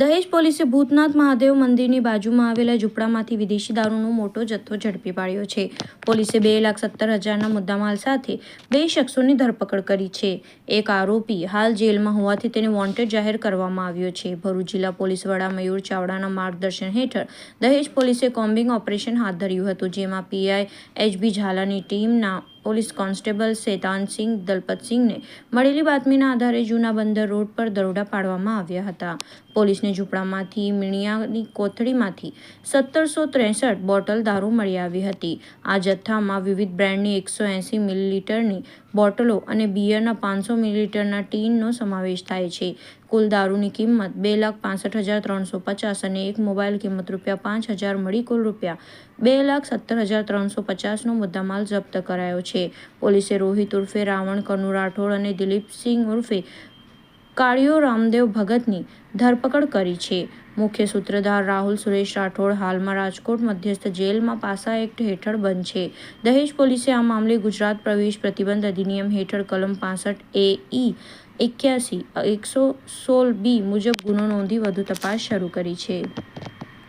દહેજ પોલીસે ભૂતનાથ મહાદેવ મંદિરની બાજુમાં આવેલા ઝૂંપડામાંથી વિદેશી દારૂનો મોટો જથ્થો ઝડપી પાડ્યો છે. પોલીસે બે લાખ સત્તર હજારના મુદ્દામાલ સાથે બે શખ્સોની ધરપકડ કરી છે. એક આરોપી હાલ જેલમાં હોવાથી તેને વોન્ટેડ જાહેર કરવામાં આવ્યો છે. ભરૂચ જિલ્લા પોલીસ વડા મયુર ચાવડાના માર્ગદર્શન હેઠળ દહેજ પોલીસે કોમ્બિંગ ઓપરેશન હાથ ધર્યું હતું, જેમાં પીઆઈ એચબી ઝાલાની ટીમના પોલીસ કોન્સ્ટેબલ શેતાનસિંહ દલપતસિંહને મળેલી બાતમીના આધારે જૂના બંદર રોડ પર દરોડા પાડવામાં આવ્યા હતા. પોલીસને ઝૂંપડામાંથી, મીણિયાની કોથળીમાંથી સત્તરસો ત્રેસઠ બોટલ દારૂ મળી આવી હતી. આ જથ્થામાં વિવિધ બ્રાન્ડની એકસો એંસી મિલીલીટરની બોટલો અને બિયરના પાંચસો મિલીલીટરના ટીનનો સમાવેશ થાય છે. કુલ દારૂની કિંમત બે લાખ પાસઠ હજાર ત્રણસો પચાસ અને એક મોબાઈલ કિંમત રૂપિયા પાંચ હજાર મળી કુલ રૂપિયા બે લાખ સત્તર હજાર ત્રણસો પચાસનો મુદ્દામાલ જપ્ત કરાયો છે. પોલીસે રોહિત ઉર્ફે રાવણ કનુ રાઠોડ અને દિલીપસિંહ ઉર્ફે કાળિયો રામદેવ ભગતની ધરપકડ કરી છે. મુખ્ય સૂત્રધાર રાહુલ સુરેશ રાઠોડ હાલમાં રાજકોટ મધ્યસ્થ જેલમાં પાસા એક્ટ હેઠળ બંધ છે. દહેજ પોલીસે આ મામલે ગુજરાત પ્રવેશ પ્રતિબંધ અધિનિયમ હેઠળ કલમ પાસઠ એ ઈ એક્યાસી, એકસો સોળ બી મુજબ ગુનો નોંધી વધુ તપાસ શરૂ કરી છે.